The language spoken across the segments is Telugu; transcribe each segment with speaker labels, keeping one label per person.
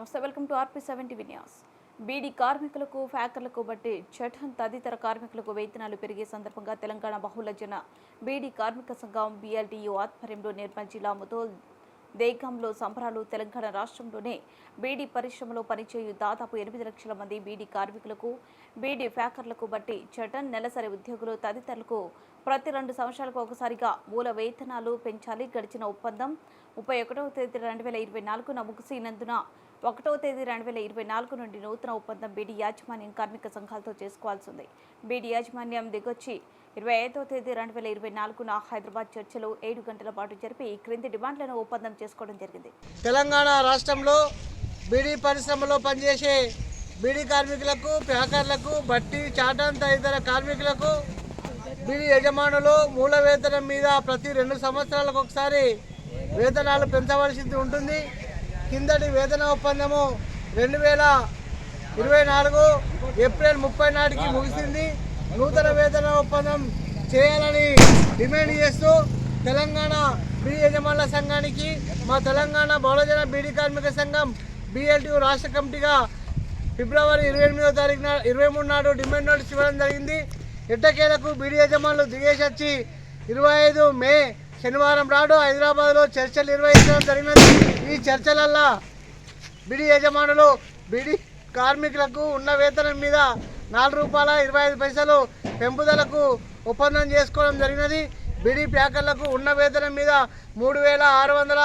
Speaker 1: నమస్తే వెల్కమ్ టు ఆర్పీ సెవెంటీ విన్యాస్ బీడీ కార్మికులకు ఫ్యాకర్లకు బట్టి చట్టం తదితర కార్మికులకు వేతనాలు పెరిగే సందర్భంగా తెలంగాణ బహుళజన బీడీ కార్మిక సంఘం బీఎల్టీయూ ఆధ్వర్యంలో నిర్మల్ జిల్లా ముదోల్ దేగంలో సంబరాలు తెలంగాణ రాష్ట్రంలోనే బీడీ పరిశ్రమలో పనిచేయు దాదాపు ఎనిమిది లక్షల మంది బీడీ కార్మికులకు బీడీ ఫ్యాకర్లకు బట్టి చటన్ నెలసరి ఉద్యోగులు తదితరులకు ప్రతి రెండు సంవత్సరాలకు ఒకసారిగా మూల వేతనాలు పెంచాలి. గడిచిన ఒప్పందం ముప్పై ఒకటవ తేదీ రెండు వేల ఇరవై నాలుగున ముగిసినందున ఒకటో తేదీ రెండు వేల ఇరవై నాలుగు నుండి నూతన ఒప్పందం బీడీ యాజమాన్యం కార్మిక సంఘాలతో చేసుకోవాల్సి ఉంది బీడీ యాజమాన్యం దిగొచ్చి ఇరవై ఐదవ తేదీ రెండు వేల ఇరవై నాలుగున హైదరాబాద్ చర్చలో ఏడు గంటల పాటు జరిపి ఈ క్రింది డిమాండ్లను ఒప్పందం చేసుకోవడం జరిగింది.
Speaker 2: తెలంగాణ రాష్ట్రంలో బీడీ పరిశ్రమలో పనిచేసే బీడీ కార్మికులకు ప్యాకర్లకు బట్టి చాటన్ తదితర కార్మికులకు బీడీ యజమానులు మూల వేతనం మీద ప్రతి రెండు సంవత్సరాలకు ఒకసారి వేతనాలు పెంచవలసి ఉంటుంది. కిందటి వేతన ఒప్పందము రెండు వేల ఇరవై నాలుగు ఏప్రిల్ ముప్పై నాటికి ముగిసింది. నూతన వేతన ఒప్పందం చేయాలని డిమాండ్ చేస్తూ తెలంగాణ బీ యజమానుల సంఘానికి మా తెలంగాణ బహుళజన బీడీ కార్మిక సంఘం బిఎల్టీ రాష్ట్ర కమిటీగా ఫిబ్రవరి ఇరవై ఎనిమిదో తారీఖున ఇరవై మూడు నాడు డిమాండ్ నోటీస్ ఇవ్వడం జరిగింది. ఎట్టకేలకు బీడీ యజమానులు దిగేసి వచ్చి ఇరవై ఐదు మే శనివారం నాడు హైదరాబాద్లో చర్చలు నిర్వహించడం జరిగినది. ఈ చర్చలల్లో బిడి యజమానులు బిడి కార్మికులకు ఉన్న వేతనం మీద నాలుగు రూపాయల ఇరవై ఐదు పైసలు పెంపుదలకు ఒప్పందం చేసుకోవడం జరిగినది. బిడి ప్యాకర్లకు ఉన్న వేతనం మీద మూడు వేల ఆరు వందల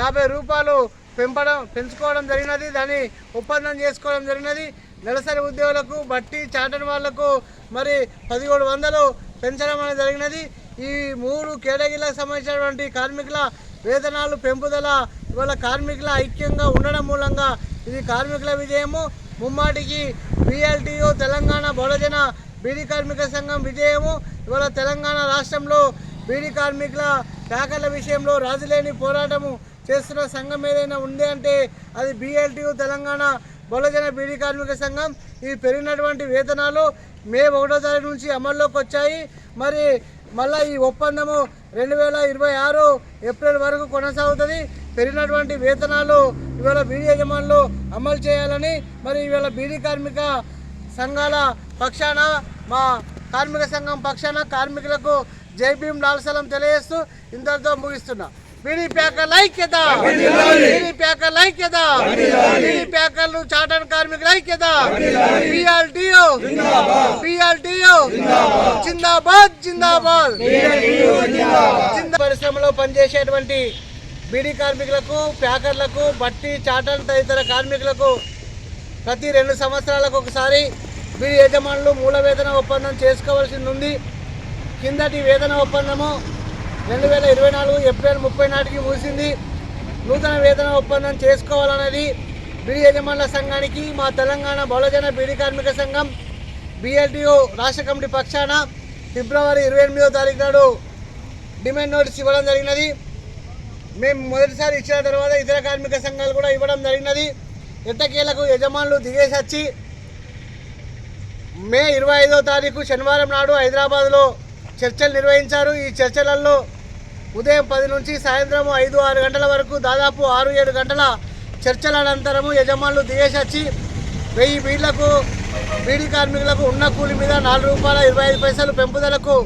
Speaker 2: యాభై రూపాయలు పెంపడం పెంచుకోవడం జరిగినది. దాన్ని ఒప్పందం చేసుకోవడం జరిగినది. నెలసరి ఉద్యోగులకు బట్టి చాటని వాళ్ళకు మరి పదిహేడు వందలు పెంచడం అనేది జరిగినది. ఈ మూడు కేటగిరీలకు సంబంధించినటువంటి కార్మికుల వేతనాలు పెంపుదల ఇవాళ కార్మికుల ఐక్యంగా ఉండడం మూలంగా ఇది కార్మికుల విజయము. ముమ్మాటికి బిఎల్టీయు తెలంగాణ బహుళజన బీడీ కార్మిక సంఘం విజయము. ఇవాళ తెలంగాణ రాష్ట్రంలో బీడీ కార్మికుల ప్యాకర్ల విషయంలో రాజులేని పోరాటము చేస్తున్న సంఘం ఏదైనా ఉంది అంటే అది బిఎల్టీయు తెలంగాణ బహుళజన బీడీ కార్మిక సంఘం. ఈ పెరిగినటువంటి వేతనాలు మే ఒకటో తారీఖు నుంచి అమల్లోకి వచ్చాయి. మరి మళ్ళీ ఈ ఒప్పందము రెండు వేల ఇరవై ఆరు ఏప్రిల్ వరకు కొనసాగుతుంది. పెరిగినటువంటి వేతనాలు ఇవాళ బీడీ యజమానులు అమలు చేయాలని మరి ఇవాళ బీడీ కార్మిక సంఘాల పక్షాన మా కార్మిక సంఘం పక్షాన కార్మికులకు జై భీం లాల్సలం తెలియజేస్తూ ఇంతటితో ముగిస్తున్నా. బీడీ ప్యాకర్ల ఐక్యత! బీడీ ప్యాకర్ల ఐక్యత! బీడీ ప్యాకర్లు చాటన్ కార్మికుల ఐక్యత! పిఆర్టీఓ పిఆర్టీఓ జిందాబాద్ జిందాబాద్! జిందా పరిశ్రమలో పనిచేసేటువంటి బీడీ కార్మికులకు ప్యాకర్లకు బట్టి చాటన్ తదితర కార్మికులకు ప్రతి రెండు సంవత్సరాలకు ఒకసారి బీడీ యజమానులు మూల వేతన ఒప్పందం చేసుకోవాల్సి ఉంది. కిందటి వేతన ఒప్పందము రెండు వేల ఇరవై నాలుగు ఏప్రిల్ ముప్పై నాటికి ముగిసింది. నూతన వేతన ఒప్పందం చేసుకోవాలన్నది బీడీ యజమానుల సంఘానికి మా తెలంగాణ బహుళజన బీడీ కార్మిక సంఘం బీఎల్టీఓ రాష్ట్ర కమిటీ పక్షాన ఫిబ్రవరి ఇరవై ఎనిమిదో తారీఖు నాడు డిమాండ్ నోటీస్ ఇవ్వడం జరిగినది. మేము మొదటిసారి ఇచ్చిన తర్వాత ఇతర కార్మిక సంఘాలు కూడా ఇవ్వడం జరిగినది. ఎట్టకేలకు యజమానులు దిగేసి వచ్చి మే ఇరవై ఐదో తారీఖు శనివారం నాడు హైదరాబాద్లో చర్చలు నిర్వహించారు. ఈ చర్చలలో ఉదయం పది నుంచి సాయంత్రం ఐదు ఆరు గంటల వరకు దాదాపు ఆరు ఏడు గంటల చర్చల అనంతరము యజమానులు దిగేసి వచ్చి వెయ్యి బీళ్ళకు బీడీ కార్మికులకు ఉన్న కూలి మీద నాలుగు రూపాయల ఇరవై ఐదు పైసలు పెంపుదలకు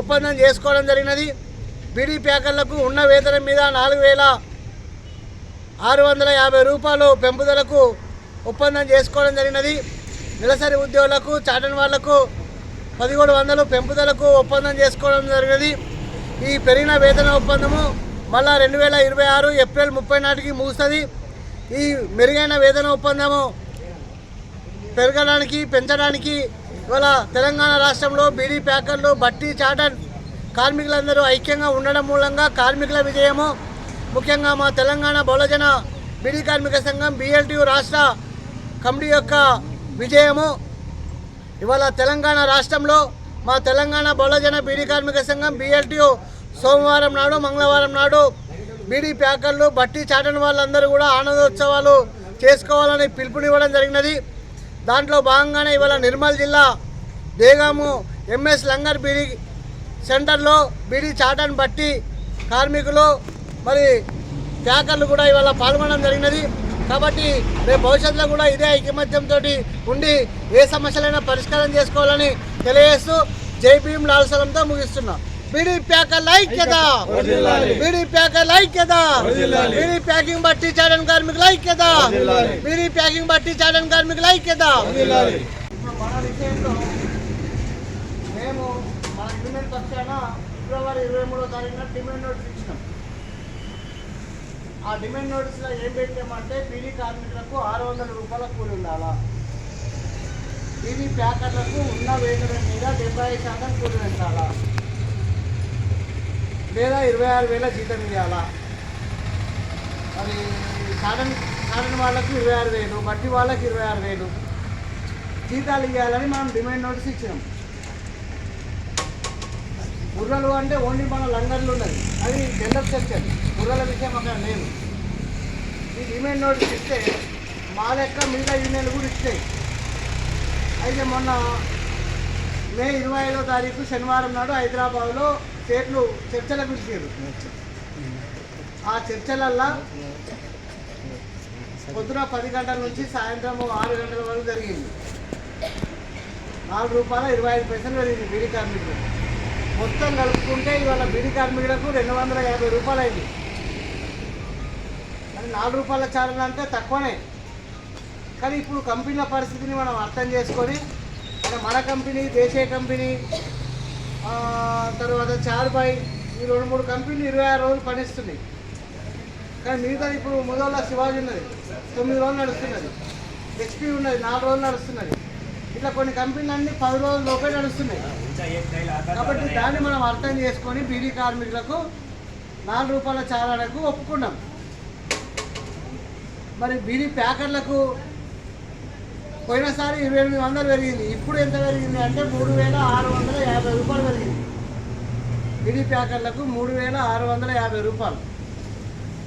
Speaker 2: ఒప్పందం చేసుకోవడం జరిగినది. బీడీ ప్యాకర్లకు ఉన్న వేతనం మీద నాలుగు వేల ఆరు వందల యాభై రూపాయలు పెంపుదలకు ఒప్పందం చేసుకోవడం జరిగినది. నెలసరి ఉద్యోగులకు చాటన్ వాళ్ళకు పదిహేడు వందలు పెంపుదలకు ఒప్పందం చేసుకోవడం జరిగినది. ఈ పెరిగిన వేతన ఒప్పందము మళ్ళా రెండు వేల ఇరవై ఆరు ఏప్రిల్ ముప్పై నాటికి ముగుస్తుంది. ఈ మెరుగైన వేతన ఒప్పందము పెరగడానికి పెంచడానికి ఇవాళ తెలంగాణ రాష్ట్రంలో బీడీ ప్యాకర్లు బట్టి చాటన్ కార్మికులందరూ ఐక్యంగా ఉండడం మూలంగా కార్మికుల విజయము. ముఖ్యంగా మా తెలంగాణ బహుళజన బీడీ కార్మిక సంఘం బిఎల్టీయు రాష్ట్ర కమిటీ యొక్క విజయము. ఇవాళ తెలంగాణ రాష్ట్రంలో మా తెలంగాణ బహుళజన బీడీ కార్మిక సంఘం బిఎల్టీయు సోమవారం నాడు మంగళవారం నాడు బీడీ ప్యాకర్లు బట్టి చాటని వాళ్ళందరూ కూడా ఆనందోత్సవాలు చేసుకోవాలని పిలుపునివ్వడం జరిగినది. దాంట్లో భాగంగానే ఇవాళ నిర్మల్ జిల్లా దేగాము ఎంఎస్ లంగర్ బీడీ సెంటర్లో బీడీ చాటన్ బట్టి కార్మికులు మరి ప్యాకర్లు కూడా ఇవాళ పాల్గొనడం జరిగినది. కాబట్టి రేపు భవిష్యత్తులో కూడా ఇదే ఐకమత్యంతో ఉండి ఏ సమస్యలైనా పరిష్కారం చేసుకోవాలని తెలియజేస్తూ జై భీమ్ లాల్ సలంతో ముగిస్తున్నా. బీడీ ప్యాకర్ల ఐక్యత! బీడీ ప్యాకర్ల ఐక్యత! బీడీ ప్యాకింగ్ బట్టి చాడన్ కార్మికుల ఐక్యత! బీడీ ప్యాకింగ్ బట్టి చాడన్ కార్మికుల ఐక్యత! మన విషయంలో మేము మన ఫిబ్రవరి ఇరవై మూడో తారీఖున డిమాండ్ నోటీస్ ఇచ్చినాం. ఆ డిమాండ్ నోటీస్లో ఏం పెట్టామంటే పీడీ కార్మికులకు ఆరు వందల రూపాయల కూలి ఉండాలా. పీడీ ప్యాకర్లకు ఉన్న వేతనం మీద డెబ్బై ఐదు శాతం కూలి పెంచాలా లేదా ఇరవై ఆరు వేల జీతం ఇవ్వాలా మరి సాడన్ సాడన్ వాళ్ళకు ఇరవై ఆరు వేలు బట్టి వాళ్ళకి ఇరవై ఆరు వేలు. జీతాలు ఇవ్వాలని మనం డిమాండ్ నోటీస్ ఇచ్చినాం. బుర్రలు అంటే ఓన్లీ మన లంగర్లు ఉన్నది. అది జెండర్ సెక్షన్ బుర్రల విషయం అక్కడ లేదు. ఈ డిమాండ్ నోటీస్ ఇస్తే మా లెక్క మిగతా యూనియన్లు కూడా ఇస్తాయి అయితే మొన్న మే ఇరవై ఐదో తారీఖు శనివారం నాడు హైదరాబాద్లో స్టేట్లు చర్చలకు పిలిచారు ఆ చర్చలల్లా పొద్దున పది గంటల నుంచి సాయంత్రం ఆరు గంటల వరకు జరిగింది. నాలుగు రూపాయల ఇరవై ఐదు పైసలు పెరిగింది బీడీ కార్మికులు మొత్తం కలుపుకుంటే ఇవాళ బిడి కార్మికులకు రెండు వందల యాభై రూపాయలు అయింది అది నాలుగు రూపాయల చాలన అంటే తక్కువనే. కానీ ఇప్పుడు కంపెనీల పరిస్థితిని మనం అర్థం చేసుకొని మన కంపెనీ దేశీయ కంపెనీ తర్వాత చార్బాయ్ ఈ రెండు మూడు కంపెనీలు ఇరవై ఆరు రోజులు పనిస్తుంది కానీ మిగతా ఇప్పుడు ముదోళ్ళ శివాజీ ఉన్నది తొమ్మిది రోజులు నడుస్తున్నది. హెచ్పి ఉన్నది నాలుగు రోజులు నడుస్తున్నది. ఇట్లా కొన్ని కంపెనీలు అన్ని పది రోజుల లోపే నడుస్తున్నాయి. కాబట్టి దాన్ని మనం అర్థం చేసుకొని బీడీ కార్మికులకు నాలుగు రూపాయల చాలాడకు ఒప్పుకున్నాం. మరి బీడీ ప్యాకర్లకు పోయినసారి ఇరవై ఎనిమిది వందలు పెరిగింది. ఇప్పుడు ఎంత పెరిగింది అంటే మూడు వేల ఆరు వందల యాభై రూపాయలు పెరిగింది. బీడీ ప్యాకర్లకు మూడు వేల ఆరు వందల యాభై రూపాయలు.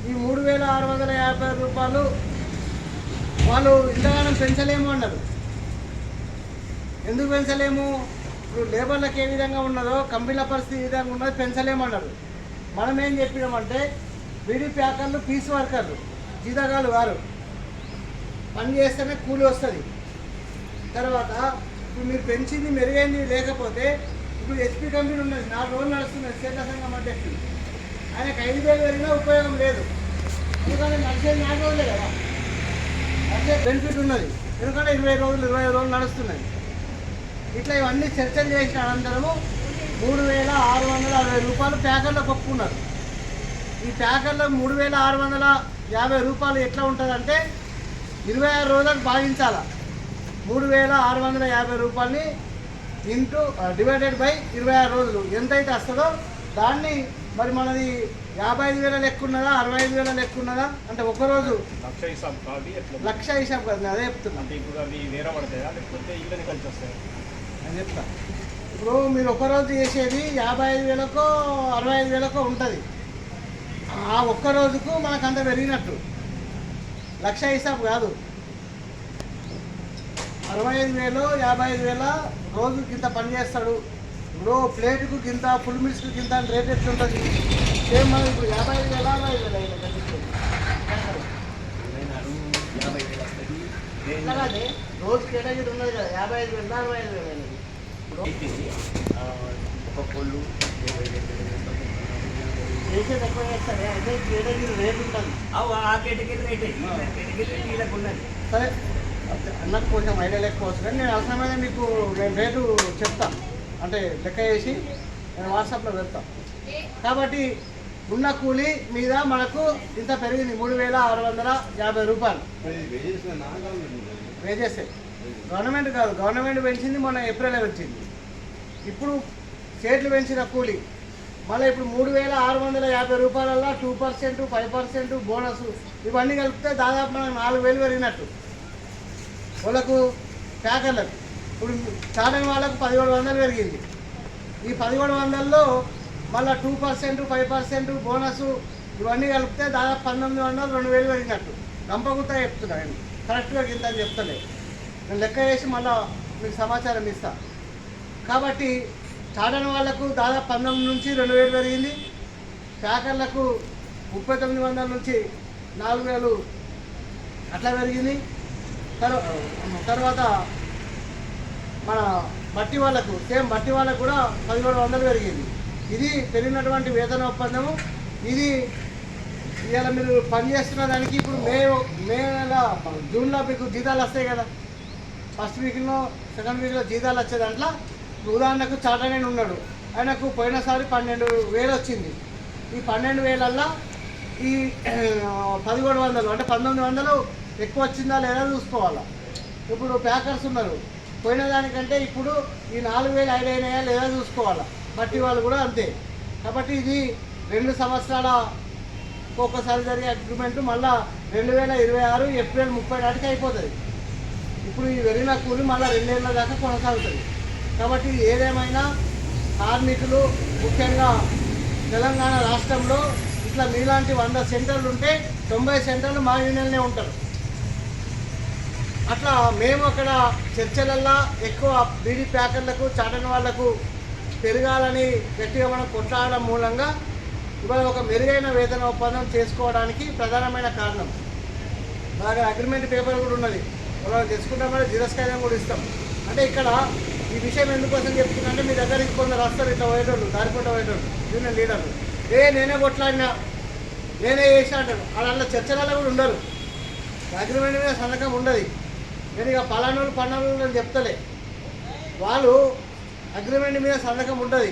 Speaker 2: ఈ మూడు వేల ఆరు వందల యాభై రూపాయలు వాళ్ళు ఇంతగానం పెంచలేము అన్నారు. ఎందుకు పెంచలేము? ఇప్పుడు లేబర్లకు ఏ విధంగా ఉన్నదో కంపెనీల పరిస్థితి ఏ విధంగా ఉన్నదో పెంచలేమన్నారు. మనం ఏం చెప్పినామంటే బీడీ ప్యాకర్లు పీస్ వర్కర్లు జీతగాలు వారు పని చేస్తేనే కూలి వస్తుంది. తర్వాత ఇప్పుడు మీరు పెంచింది మెరుగైంది లేకపోతే ఇప్పుడు హెచ్పి కంపెనీ ఉన్నది నాలుగు రోజులు నడుస్తున్నది స్టేట్ సంఘం అధ్యక్షుడు. ఆయనకు ఐదు వేలు పెరిగినా ఉపయోగం లేదు. ఎందుకంటే నడిచేది నాలుగు రోజులే కదా. నడిచే బెనిఫిట్ ఉన్నది. ఎందుకంటే ఇరవై రోజులు ఇరవై రోజులు నడుస్తున్నది. ఇట్లా ఇవన్నీ చర్చలు చేసిన అనంతరము మూడు వేల ఆరు వందల అరవై రూపాయలు ప్యాకర్లకు ఒప్పుకున్నారు ఈ ప్యాకర్లో మూడు వేల ఆరు వందల యాభై రూపాయలు ఎట్లా ఉంటుందంటే ఇరవై ఆరు రోజులకు భాగించాల. మూడు వేల ఆరు వందల యాభై రూపాయలని ఇంటూ డివైడెడ్ బై ఇరవై ఆరు రోజులు. ఎంతైతే వస్తుందో దాన్ని మరి మనది యాభై ఐదు వేల లెక్క ఉన్నదా అరవై ఐదు వేల లెక్క ఉన్నదా అంటే ఒక రోజు
Speaker 3: లక్ష హిసాబ్ కాదు
Speaker 2: లక్ష హిసాబ్ కదా అదే చెప్తున్నా.
Speaker 3: ఇప్పుడు అవి వేరే పడతాయా? లేకపోతే ఇళ్ళని కలిసి వస్తాయి?
Speaker 2: చెప్తా. ఇప్పుడు మీరు ఒక రోజు చేసేది యాభై ఐదు వేలకో అరవై ఐదు వేలకో ఉంటుంది. ఆ ఒక్క రోజుకు మనకు అంత పెరిగినట్టు. లక్ష హిసాబ్ కాదు. అరవై ఐదు వేలు యాభై ఐదు వేల రోజుకి ఇంత పని చేస్తాడు. ఇప్పుడు ప్లేట్కు కింద ఫుల్ మిల్స్కి కింద అని రేట్ ఎట్లుంటుంది? సేమ్ మనం ఇప్పుడు యాభై ఐదు వేల అరవై ఐదు వేల అయింది కనిపిస్తుంది. ఇట్లా కాదే, రోజు కేటగిరీ ఉన్నది కదా యాభై ఐదు వేల అరవై ఐదు వేలు అనేది
Speaker 4: ఒక కోళ్ళు
Speaker 2: చేసేది ఎక్కువ చేస్తాడే అయితే కేటగిరీ రేట్ ఉంటుంది
Speaker 4: ఆ కేటగిరీ రేట్ ఈ కేటగిరీ రేట్ వీళ్ళకు ఉన్నది
Speaker 2: సరే అన్నకు కొంచెం ఐడియా లేకపోవచ్చు కానీ నేను అవసరమైన మీకు నేను రేటు చెప్తాను అంటే లెక్క చేసి నేను వాట్సాప్లో పెడతాను కాబట్టి ఉన్న కూలి మీద మనకు ఇంత పెరిగింది మూడు వేల ఆరు వందల యాభై రూపాయలు. వేజెస్ గవర్నమెంట్ కాదు గవర్నమెంట్ పెంచింది మొన్న ఏప్రిల్ పెంచింది. ఇప్పుడు స్టేట్లు పెంచిన కూలి. మళ్ళీ ఇప్పుడు మూడు వేల ఆరు వందల యాభై రూపాయలల్లో two percent five percent bonus ఇవన్నీ కలిపితే దాదాపు మనకు నాలుగు వేలు పెరిగినట్టు. వాళ్ళకు ప్యాకర్లకు ఇప్పుడు చాలని వాళ్ళకు పదిహేడు వందలు పెరిగింది. ఈ పదిహేడు వందల్లో మళ్ళీ two percent five percent bonus ఇవన్నీ కలిపితే దాదాపు పంతొమ్మిది వందలు రెండు వేలు పెరిగినట్టు. గంపగుత్తా చెప్తున్నా నేను. కరెక్ట్గా కింద చెప్తలే. నేను లెక్క వేసి మళ్ళీ మీకు సమాచారం ఇస్తాను కాబట్టి చాడని వాళ్ళకు దాదాపు పంతొమ్మిది నుంచి రెండు వేలు పెరిగింది. ప్యాకర్లకు ముప్పై తొమ్మిది వందల నుంచి నాలుగు వేలు అట్లా పెరిగింది. తర్వాత మన బట్టి వాళ్ళకు సేమ్ బట్టి వాళ్ళకు కూడా పదిహేడు వందలు పెరిగింది. ఇది పెరిగినటువంటి వేతన ఒప్పందము. ఇది ఇవాళ మీరు పని చేస్తున్న దానికి ఇప్పుడు మే మే నెల జూన్లో మీకు జీతాలు వస్తాయి కదా. ఫస్ట్ వీక్లో సెకండ్ వీక్లో జీతాలు వచ్చే దాంట్లో ఉదాహరణకు చాటనేని ఉన్నాడు. ఆయనకు పోయినసారి పన్నెండు వేలు వచ్చింది. ఈ పన్నెండు వేలల్లో ఈ పదిహేడు వందలు అంటే పంతొమ్మిది వందలు ఎక్కువ వచ్చిందా లేదా చూసుకోవాలా. ఇప్పుడు ప్యాకర్స్ ఉన్నారు. పోయిన దానికంటే ఇప్పుడు ఈ నాలుగు వేలు ఐదు అయినాయా లేదా చూసుకోవాలా. బట్టి వాళ్ళు కూడా అంతే. కాబట్టి ఇది రెండు సంవత్సరాల ఒక్కొక్కసారి జరిగే అగ్రిమెంట్ మళ్ళా రెండు వేల ఇరవై ఆరు ఏప్రిల్ ముప్పై నాటికి అయిపోతుంది. ఇప్పుడు ఈ వెళ్ళిన కూలి మళ్ళీ రెండేళ్ళ దాకా కొనసాగుతుంది. కాబట్టి ఏదేమైనా కార్మికులు ముఖ్యంగా తెలంగాణ రాష్ట్రంలో ఇట్లా మీలాంటి వంద సెంటర్లు ఉంటే తొంభై సెంటర్లు మా యూనియన్లే ఉంటారు. అట్లా మేము అక్కడ చర్చలల్లో ఎక్కువ బీడీ ప్యాకర్లకు చాటని వాళ్ళకు పెరగాలని గట్టిగా మనం కొట్లాడడం మూలంగా ఇవాళ ఒక మెరుగైన వేతన ఒప్పందం చేసుకోవడానికి ప్రధానమైన కారణం. అలాగే అగ్రిమెంట్ పేపర్ కూడా ఉన్నది. మనం తెచ్చుకుంటామంటే జిరస్ కూడా ఇస్తాం. అంటే ఇక్కడ ఈ విషయం ఎందుకోసం చెప్తున్నా అంటే మీ దగ్గరికి కొందరు వస్తారు ఇట్లా పోయేటోళ్ళు దారిపోట పోయేటోళ్ళు యూనియన్ లీడర్లు ఏ నేనే కొట్లాడినా నేనే చేసిన అంటారు. వాళ్ళ చర్చలలో కూడా ఉండరు. అగ్రిమెంట్ మీద సంతకం ఉండదు. నేను ఇక పలానోళ్ళు పన్నాళ్ళు అని చెప్తలే. వాళ్ళు అగ్రిమెంట్ మీద సంతకం ఉండదు.